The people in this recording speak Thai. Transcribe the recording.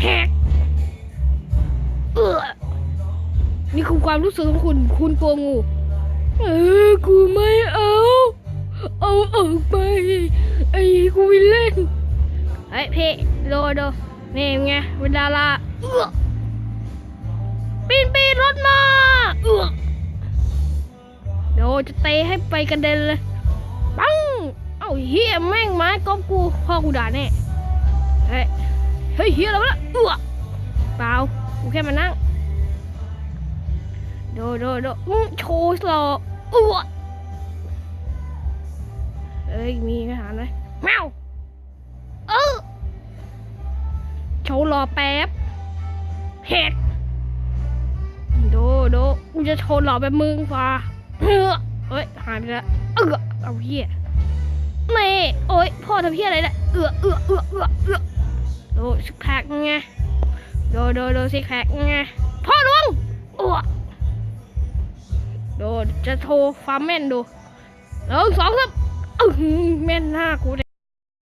แหกเออนี่คือความรู้สึกของคุณ คุณตัวงู เออ กูไม่เอา เอาออกไป ไอ้กูไม่เล่นเฮ้ยพี่โดโดนี่ไงเวลาลาเออปีนปีนรถมา เออเดี๋ยวจะเตะให้ไปกระเด็นเลย ปัง เอ้าเฮียแม่งไม้กอบกูพ่อกูด่าแน่เฮ้ย เฮ้ยเฮียอะไรวะเนี่ยเออเปล่ากูแค่มานั่งโดโดโดโชว์หล่ออ้วเอ้ยมีอาหารไหมแมวเออโชว์หล่อแป๊บเห็ดโดโดกูจะโชว์หล่อแบบมึงฟ้าเออเอ้ยหายไปแล้วเออเอาเหี้ยเม่โอ้ยพ่อทำเหี้ยอะไรเนี่ยเอือเอือเอือเอือ ดูดูดซิกแพคไงพ่อลวงอ้วโดจะโทรฟาร์มแม่นดูหนึ่งสองสามเออแม่นหน้ากูเลย